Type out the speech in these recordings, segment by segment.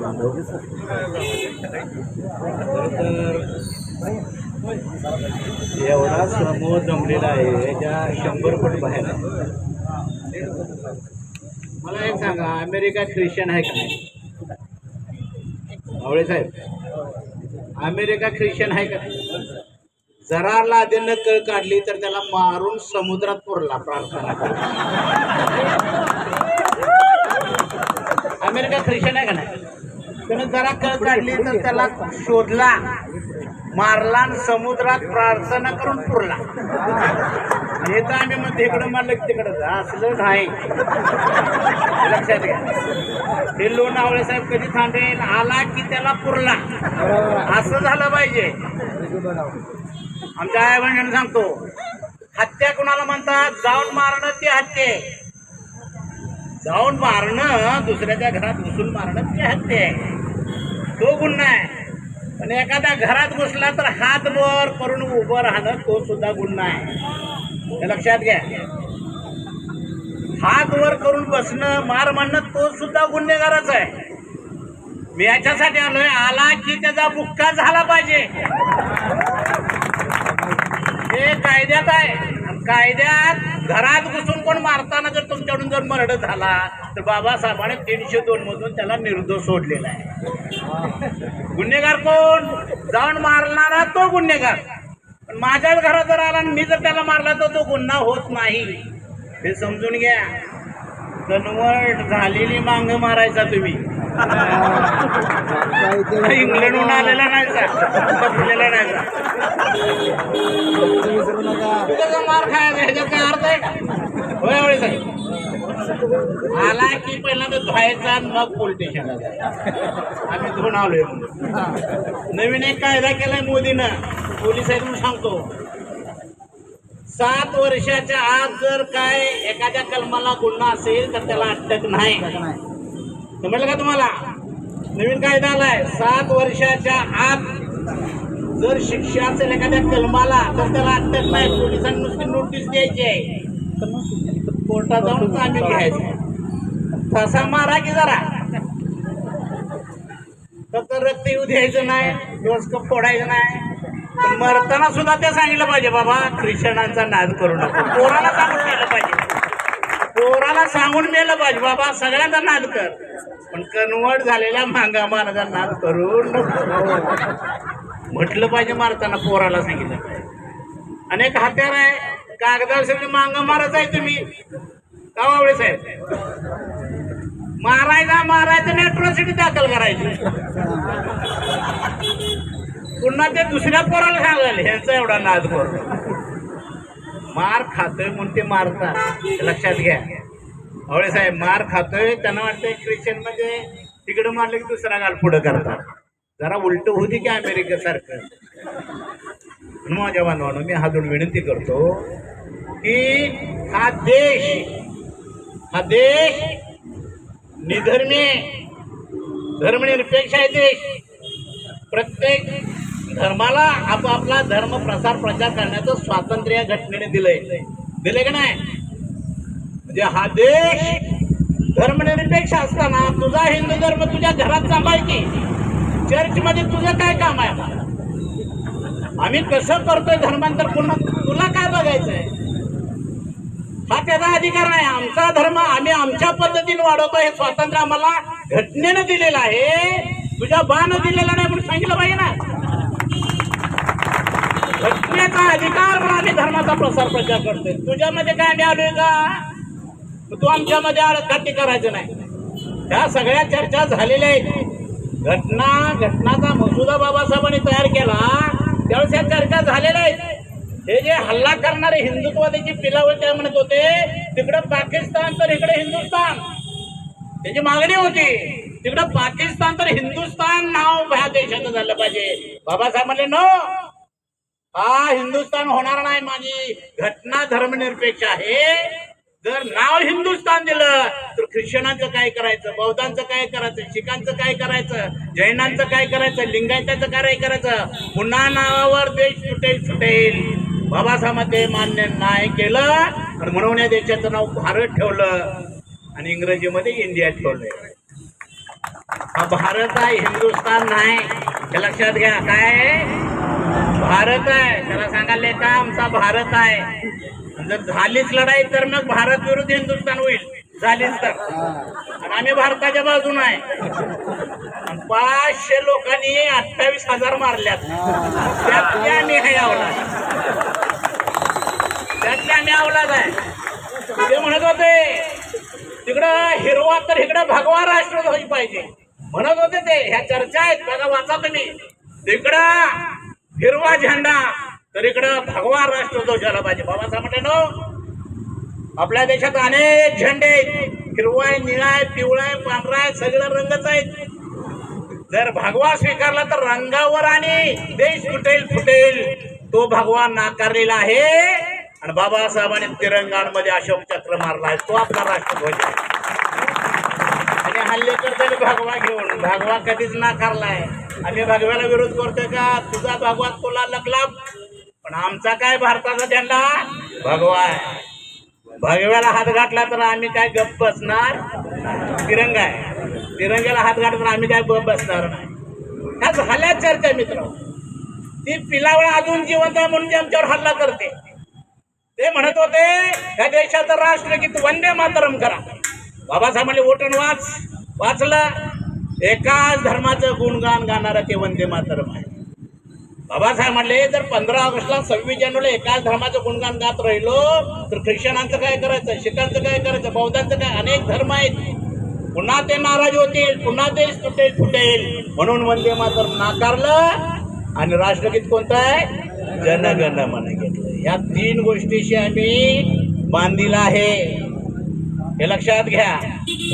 बांधव तर एवढा समूह जमलेला आहे याच्या शंभर फूट बाहेर मला एक सांगा अमेरिका ख्रिश्चन आहे का नाही? आवळे साहेब अमेरिका ख्रिश्चन आहे का नाही? जरा लादेनं कळ काढली तर त्याला मारून समुद्रात पुरला प्रार्थना अमेरिका ख्रिश्चन आहे का नाही? जरा कळ काढली तर त्याला शोधला मारला आणि समुद्रात प्रार्थना करून पुरला. हे तर आम्ही म्हणतो इकडं मारलं तिकडं असलं नाही. लक्षात घ्या. हे लोणावळे साहेब कधी थांबेल आला की त्याला पुरला. असं झालं पाहिजे. आमच्या आई बहिणीने सांगतो हत्या कुणाला म्हणतात? जाऊन मारणं ती हत्ये. जाऊन मारणं दुसऱ्याच्या घरात घुसून मारणं ती हत्या. आहे तो गुन्हा आहे. पण एखाद्या घरात घुसला तर हात वर करून उभं राहणं तो सुद्धा गुन्हा आहे. हे लक्षात घ्या. हात वर करून बसणं मार म्हणणं तो सुद्धा गुन्हेगारच आहे. मी याच्यासाठी आलोय आला की त्याचा बुक्का झाला पाहिजे. हे कायद्यात आहे. आणि कायद्यात घरात घुसून कोण मारताना जर तुमच्याकडून जर मर्डर झाला तर बाबासाहेबांनी तीनशे दोन मधून त्याला निर्दोष सोडलेला आहे. गुन्हेगार कोण? जाऊन मारणारा तो गुन्हेगार. पण माझ्याच घरात जर आला आणि मी जर त्याला मारला तर तो गुन्हा होत नाही. हे समजून घ्या. कन्वर्ट झालेली मांग मारायचा तुम्ही. इंग्लंडहून आलेला नाही का? बसलेला नाही का? मार खायचा ह्याच्यात काय अर्थ आहे? का होय होय साहेब. आला की पहिल्यांदा धुवायचा मग पोलीस आम्ही धुवून आलोय नवीन एक कायदा केलाय मोदीनं. पोलिसांनी सांगतो. सात वर्षाच्या आत जर काय एखाद्या कलमाला गुन्हा असेल तर त्याला अटक नाही. समजलं का तुम्हाला? नवीन कायदा आलाय. सात वर्षाच्या आत जर शिक्षा असेल एखाद्या कलमाला तर त्याला अटक नाही. पोलिसांनी नुसती नोटीस द्यायची आहे. कोर्टात जाऊन आम्ही घ्यायचं. तसा मारा की जरा. फक्त रक्त येऊ द्यायचं नाही डोसकं फोडायचं नाही. पण मरताना सुद्धा ते सांगितलं पाहिजे बाबा ख्रिश्चनांचा नाद करू नका. पोराला सांगून मेलं पाहिजे. पोराला सांगून मेलं पाहिजे बाबा सगळ्यांचा नाद कर. पण कन्वर्ट झालेल्या मांगा माराचा नाद करू नको. म्हटलं पाहिजे मारताना पोराला सांगितलं. पाहिजे. अनेक हत्यार आहे. कागदावर सगळी मांग मारत आहे तुम्ही. का साहेब? मारायचा मारायचं नेट्रोसिटी दाखल करायची. पुन्हा ते दुसऱ्या पोराला सांगायला ह्यांचा एवढा नाद पोर मार खातोय म्हणून ते मारतात. लक्षात घ्या. आवळे साहेब मार खातोय त्यांना वाटतंय ख्रिश्चन म्हणजे तिकडं मारलं की दुसरा गाल पुढं करतात. जरा उलट होती की अमेरिकेसारखं. माझ्या बांधवानं मी हातून विनंती करतो की हा देश हा देश निधर्मी धर्मनिरपेक्ष आहे देश. प्रत्येक धर्माला आपापला धर्म प्रसार प्रचार करण्याचं स्वातंत्र्य या घटनेने दिलंय. दिलंय का नाही? म्हणजे हा देश धर्मनिरपेक्ष असताना तुझा हिंदू धर्म तुझ्या घरात सांभाळते चर्चमध्ये तुझं काय काम आहे? आम्ही कसं करतोय धर्मांतर पुन्हा तुला काय बघायचं आहे हा त्याचा अधिकार नाही. आमचा धर्म आम्ही आमच्या पद्धतीने वाढवतो हे स्वातंत्र्य आम्हाला घटनेनं दिलेलं आहे. तुझ्या बानं दिलेला नाही म्हणून सांगितलं पाहिजे ना. घटनेचा अधिकार म्हणून आम्ही धर्माचा प्रसार प्रचार करतोय. तुझ्यामध्ये काय आम्ही आलोय का? तू आमच्यामध्ये अडकाटी करायचं नाही. ह्या सगळ्या चर्चा झालेल्या आहेत. घटना घटनाचा मसुदा बाबासाहेबांनी तयार केला. त्यावेळेस या चर्चा झालेल्या आहेत. हे जे हल्ला करणारे हिंदुत्वादी पिलावर काय म्हणत होते तिकडं पाकिस्तान तर इकडे हिंदुस्थान त्याची मागणी होती तिकडं पाकिस्तान तर हिंदुस्थान नाव ह्या देशाचं झालं पाहिजे. बाबासाहेब म्हणले नो हा हिंदुस्थान होणार नाही माझी घटना धर्मनिरपेक्ष आहे. जर नाव हिंदुस्थान दिलं तर ख्रिश्चनांचं काय करायचं? बौद्धांचं काय करायचं? शिखांचं काय करायचं? जैनांचं काय करायचं? लिंगायताचं काय करायचं? पुन्हा नावावर देश सुटेल सुटेल. बाबासाहेब ते मान्य नाही केलं आणि म्हणून या देशाचं नाव भारत ठेवलं आणि इंग्रजीमध्ये इंडिया ठेवलंय. हा भारत आहे हिंदुस्थान नाही. हे लक्षात घ्या काय? भारत आहे. त्याला सांगायला का आमचा भारत आहे. जर झालीच लढाई तर मग भारत विरुद्ध हिंदुस्थान होईल. झालीच तर. आणि आम्ही भारताच्या बाजून आहे. पाचशे लोकांनी अठ्ठावीस हजार मारल्यात. त्यातल्या आम्ही हे अवलाद त्यातल्या आम्ही अवलाद आहे. ते म्हणत होते तिकडं हिरवा तर इकडं भगवा राष्ट्रध्वज पाहिजे. म्हणत होते ते. ह्या चर्चा आहेत. बघा वाचा तुम्ही. तिकडं हिरवा झेंडा तर इकडं भगवा राष्ट्रध्वज झाला पाहिजे. बाबासाहेब म्हटलं नो. आपल्या देशात अनेक झेंडे आहेत. हिरवा आहे निळा आहे पांढरा आहे सगळं रंगच आहेत. जर भगवा स्वीकारला तर रंगावर आणि देश फुटेल फुटेल. तो भगवा नाकारलेला आहे. आणि बाबासाहेबांनी तिरंगांमध्ये अशोक चक्र मारला आहे. तो आपला राष्ट्रध्वज आहे. आणि हल्ले करताना भगवा घेऊन भगवा कधीच नाकारलाय. आम्ही भगव्याला विरोध करतोय का? तुझा भगवा तुला लकला पण आमचा काय भारताचा झेंडा? भगवा भगव्याला हात घातला तर आम्ही काय गप्प बसणार? तिरंगा आहे. तिरंग्याला हात घातला तर आम्ही काय गप्प बसणार नाही. ह्या झाल्या चर्चा मित्र. ती पिलावळ अजून जिवंत आहे म्हणून आमच्यावर हल्ला करते. ते म्हणत होते ह्या देशाचं राष्ट्रगीत वंदे मातरम करा. बाबासाहेब म्हणले ओटण वाच. वाचलं. एकाच धर्माचं गुणगान गाणारं ते वंदे मातरम आहे. बाबासाहेब म्हणले जर पंधरा ऑगस्टला सव्वीस जानेवारीला एकाच धर्माचं गुणगान गात राहिलो तर ख्रिश्चनांचं काय करायचं? शिखांचं काय करायचं? बौद्धांचं काय? अनेक धर्म आहेत. पुन्हा ते नाराज होतील पुन्हा ते तुटेल फुटेल. म्हणून वंदे मातरम नाकारलं आणि राष्ट्रगीत कोणतं आहे? जनगण मन घेतलं. या तीन गोष्टीशी आम्ही बांधील आहे. हे लक्षात घ्या.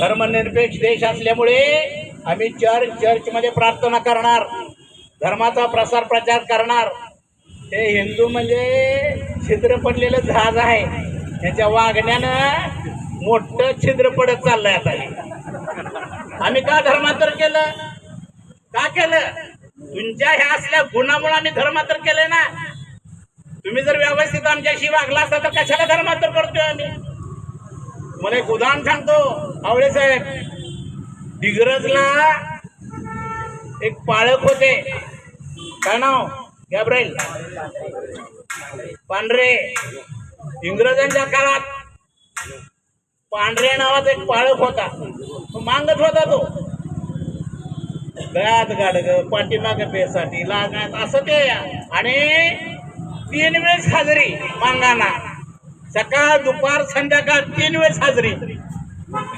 धर्मनिरपेक्ष देश असल्यामुळे आम्ही चर्च चर्चमध्ये प्रार्थना करणार. धर्माचा प्रसार प्रचार करणार. हे हिंदू म्हणजे छिद्र पडलेलं जहाज आहे. त्याच्या वागण्यानं मोठं छिद्र पडत चाललंय आता हे. आम्ही का धर्मांतर केलं? का केलं? तुमच्या ह्या असल्या गुणामुळे आम्ही धर्मांतर केलंय ना. तुम्ही जर व्यवस्थित आमच्याशी वागला असता तर कशाला धर्मांतर करतोय आम्ही? मला एक उदाहरण सांगतो आवळे साहेब. डिग्रजला एक पाळक होते. काय नाव? गॅब्राईल पांढरे. इंग्रजांच्या काळात पांढरे नावाचा एक पाळक होता. तो मागत होता तो. गळ्यात गाडग पाठीमाग पेसाठी लागण्यात असं ते. आणि तीन वेळेस हजरी मांगाना. सकाळ दुपार संध्याकाळ तीन वेळेस हजरी.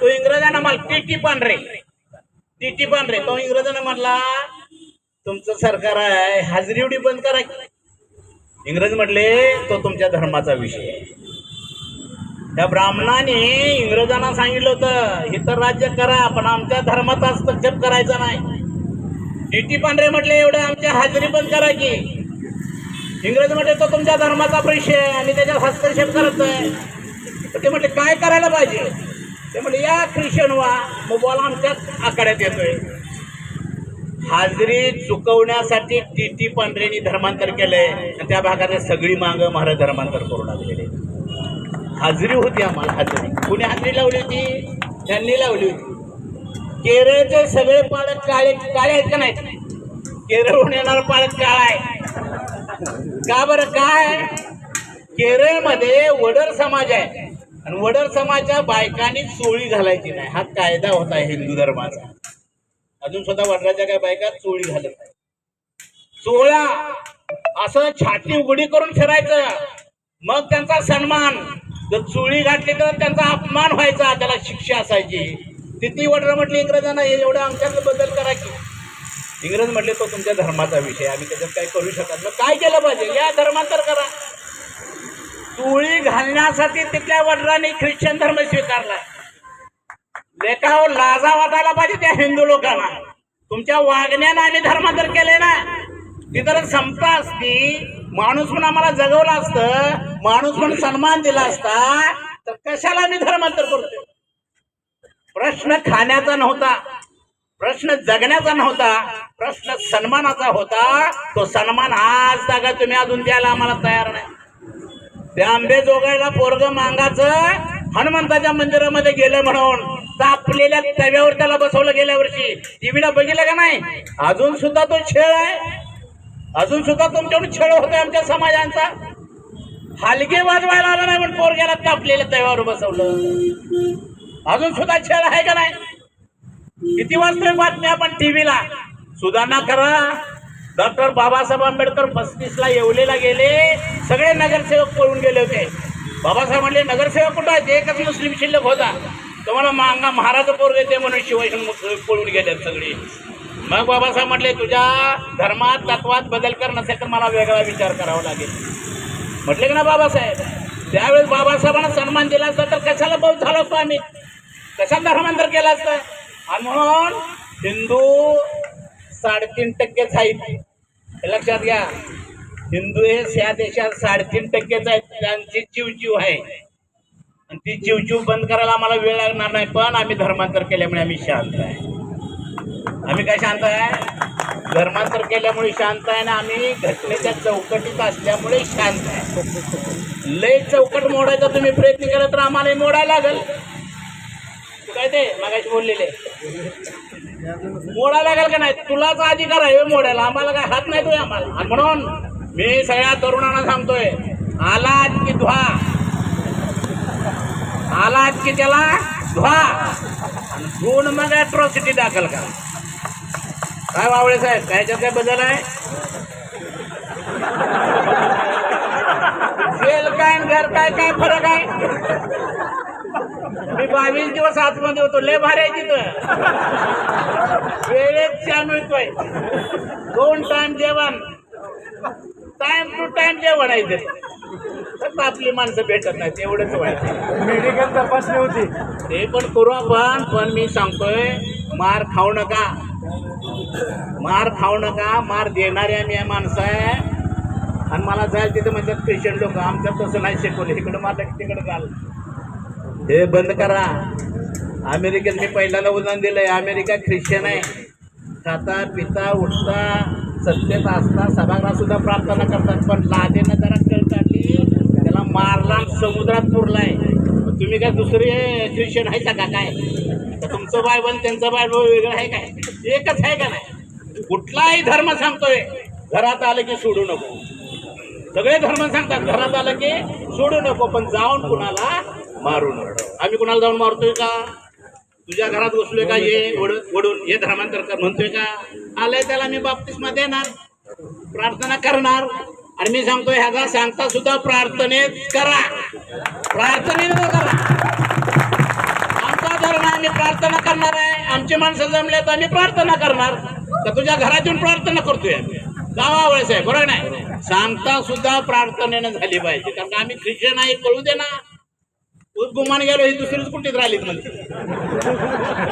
तो इंग्रजांना मला टी पांढरे. टीटी पांढरे तो इंग्रजांना म्हटला तुमचं सरकार आहे हाजरी एवढी बंद करा इंग्रज म्हटले तो तुमच्या धर्माचा विषय आहे. त्या ब्राह्मणाने इंग्रजांना सांगितलं होतं हे तर राज्य करा पण आमच्या धर्माचा हस्तक्षेप करायचा नाही. टीटी पांढरे म्हटले एवढं आमच्या हाजरी बंद करा की. इंग्रज म्हटले तो तुमच्या धर्माचा विषय आहे आम्ही त्याच्यात हस्तक्षेप करत आहे. तर ते म्हटले काय करायला पाहिजे? ते म्हणजे या ख्रिश्चन व्हा. मग बोला आमच्याच आखाड्यात येतोय. हाजरी चुकवण्यासाठी टी टी पांढरेनी धर्मांतर केलंय. आणि त्या भागात सगळी मागं महाराज धर्मांतर करू लागलेले हाजरी होती आम्हाला हाजरी. कुणी हाजरी लावली होती? त्यांनी लावली होती. केरळचे सगळे पालक काळे काळे आहेत का नाहीत? केरळहून येणार पालक काळा आहे. का बरं? काय? केरळमध्ये वडर समाज आहे. आणि वडर समाजच्या बायकांनी चोळी घालायची नाही. हा कायदा होता हिंदू धर्माचा. अजून सुद्धा वडराच्या काय बायका चोळी घालत नाही चोळा असं छाती उघडी करून फिरायचं. मग त्यांचा सन्मान. जर चोळी घातली तर त्यांचा अपमान व्हायचा त्याला शिक्षा असायची. तिथे वडर म्हटली इंग्रजांना एवढं आमच्यात बदल करा की. इंग्रज म्हटले तो तुमच्या धर्माचा विषय आम्ही त्याच्यात काही करू शकत मग काय केलं पाहिजे? या धर्मांतर करा. चोळी घालण्यासाठी तिथल्या वडिलांनी ख्रिश्चन धर्म स्वीकारला लेखावर लाजा वाटायला पाहिजे त्या हिंदू लोकांना. तुमच्या वागण्यानं आम्ही धर्मांतर केले ना. ती तर समता असती माणूस म्हणून आम्हाला जगवलं असतं माणूस म्हणून सन्मान दिला असता तर कशाला आम्ही धर्मांतर करतो प्रश्न खाण्याचा नव्हता प्रश्न जगण्याचा नव्हता प्रश्न सन्मानाचा होता. तो सन्मान आज जागा तुम्ही अजून द्यायला आम्हाला तयार नाही. त्या आंबे जोगायला पोरग मांगाचं हनुमंताच्या मंदिरामध्ये गेलं म्हणून तापलेल्या तव्यावर त्याला बसवलं गेल्या वर्षी. टीव्हीला बघितलं का नाही? अजून सुद्धा तो खेळ आहे. अजून सुद्धा तुमच्याकडून छेळ होतोय आमच्या समाजांचा. हलगे वाजवायला आला नाही पण पोरग्याला तापलेल्या तव्यावर बसवलं. अजून सुद्धा छेळ आहे का नाही? किती वाजतोय बातम्या आपण टीव्हीला? सुधारणा करा. डॉक्टर बाबासाहेब आंबेडकर पस्तीसला येवलेला गेले सगळे नगरसेवक पळून गेले होते. बाबासाहेब म्हणले नगरसेवक कुठं आहेत? एकच मुस्लिम शिल्लक होता. तुम्हाला मांगा महाराज पोर येते म्हणून शिवाजी पळून गेले सगळे. मग बाबासाहेब म्हटले तुझ्या धर्मात तत्वात बदल कर नसेल तर मला वेगळा विचार करावा लागेल. म्हटले की ना बाबासाहेब त्यावेळेस बाबासाहेबांना सन्मान दिला असता तर कशाला बहुत झालो असतो आम्ही? कशाला धर्मांतर केलं असतं? आणि म्हणून हिंदू साडेतीन टक्केच आहेत. लक्षात घ्या. हिंदू हे या देशात साडेतीन टक्केच आहेत. त्यांची चिवचिव आहे. आणि ती चिवचिव बंद करायला आम्हाला वेळ लागणार नाही. पण आम्ही धर्मांतर केल्यामुळे आम्ही शांत आहे. आम्ही काय शांत आहे? धर्मांतर केल्यामुळे शांत आहे ना आम्ही घटनेच्या चौकटीत असल्यामुळे शांत आहे. लय चौकट मोडायचा तुम्ही प्रयत्न केला तर आम्हाला मोडायला लागेल. काय ते? मागाशी बोललेले. मोडायला लागेल का नाही? तुलाच अधिकार आहे मोड्याला मोडायला. आम्हाला काय हात नाही तो आम्हाला. म्हणून मी सगळ्या तरुणांना सांगतोय आलात की धुवा. आलात की त्याला धुवा. धुवून मग अॅट्रॉसिटी दाखल करा. काय वावळे साहेब? काय काय बदल आहे? जेल काय घर काय? काय फरक आहे? मी बावीस दिवस आतमध्ये होतो. लय भारी आहे तिथं. वेळेत चहा मिळतोय. दोन टाइम जेवण. टाइम टू टाइम जेवण आहे इथे फक्त आपली माणसं भेटत नाहीत एवढंच व्हायचं मेडिकल तपासणी होती. ते पण करू आपण पण मी सांगतोय मार खाऊ नका. मार खाऊ नका मार देणारे आम्ही आहे माणसं आहे. आणि मला जायला तिथे म्हणतात ख्रिश्चन लोक आमच्यात तसं नाही शिकवलं. इकडं मारलं की तिकडं घाल. हे बंद करा. अमेरिकेत पहिल्याला पहिल्यांदा उदाहरण दिलंय. अमेरिका ख्रिश्चन आहे. खाता पिता उठता सत्तेत असता सभागृहातसुद्धा प्रार्थना करतात. पण लादेनं जरा कळ काढली त्याला मारला समुद्रात पुरलाय. तुम्ही काय दुसरे ख्रिश्चन आहे का काय? तर तुमचं बायबल त्यांचं बायबल वेगळं आहे काय? एकच आहे का नाही? कुठलाही धर्म सांगतोय घरात आलं की सोडू नको. सगळे धर्म सांगतात घरात आलं की सोडू नको. पण जाऊन कुणाला मारून आम्ही कुणाला जाऊन मारतोय का? तुझ्या घरात बसलोय का? ये वड- वडून हे धर्मांतर कर म्हणतोय का? आलंय त्याला मी बाप्तिस्मा देणार. प्रार्थना करणार. आणि मी सांगतो ह्याचा सांगता सुद्धा प्रार्थनेत करा. प्रार्थनेत करा. आमचा धर्म आहे, आम्ही प्रार्थना करणार आहे. आमची माणसं जमले तर आम्ही प्रार्थना करणार. तर तुझ्या घरात येऊन प्रार्थना करतोय आम्ही. गावावळेच आहे बरोबर नाही? सांगता सुद्धा प्रार्थनेनं झाली पाहिजे. कारण का आम्ही ख्रिश्चन आहे कळू दे ना. गुमान गेलो ही दुसरीच कुठेच राहिलीत म्हणजे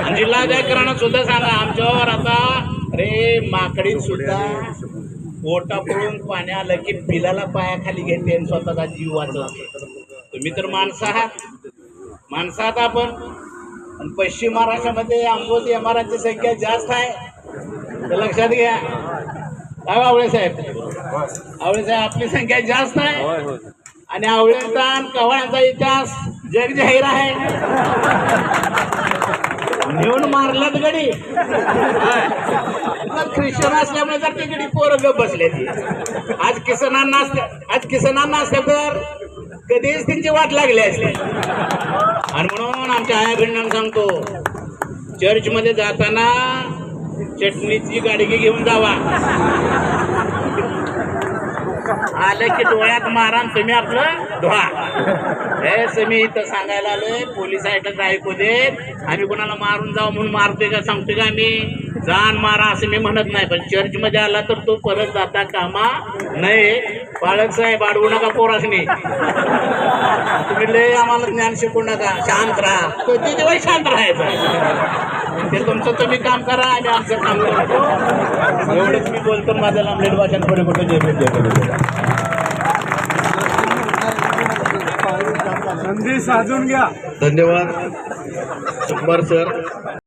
आणि जिल्हा अधिकाऱ्यांना सुद्धा सांगा आमच्यावर आता रे माकडीत सुद्धा पोटा पडून पाणी आलं की पिलाला पायाखाली घेते आणि स्वतःचा जीव वाचवते तुम्ही तर माणसं आहात. माणसं आहात आपण. आणि पश्चिम महाराष्ट्रामध्ये आंबोली एमारांची संख्या जास्त आहे. तर लक्षात घ्या. काय आवळे साहेब? आवळे साहेब आपली संख्या जास्त आहे. आणि आवळ्यांचा आणि कवळ्यांचा इतिहास जग जाहीर आहे. नेऊन मारलात गडी. मग ख्रिश्चन असल्यामुळे जर ते गडी पोरं गप बसले ती. आज किसनांना असतं आज किसनांना असतं तर कधीच त्यांची वाट लागली असली. आणि म्हणून आमच्या आया भिंडांना सांगतो चर्चमध्ये जाताना चटणीची गाडगी घेऊन जावा. आलं की डोळ्यात मारा तुम्ही आपलं धुवा. हे मी इथं सांगायला आलोय पोलीस आयटक ऐकू देत आम्ही कोणाला मारून जाऊ म्हणून मारतोय का सांगतोय का आम्ही? जाण मारा असं मी म्हणत नाही पण चर्च मध्ये आला तर तो परत जाता कामा नाही बाळक साहेब अडवू नका पोरासनी. तुम्ही लय आम्हाला ज्ञान शिकवू नका. शांत राहा. किती दिवस शांत राहायचं? ते तुमचं तुम्ही काम करा आणि आमचं काम करतो एवढंच मी बोलतो माझं लांबलेट भाषण पुढे कुठे जय भीम, जय भीम. संधी साधून घ्या. धन्यवाद. शंभर सर.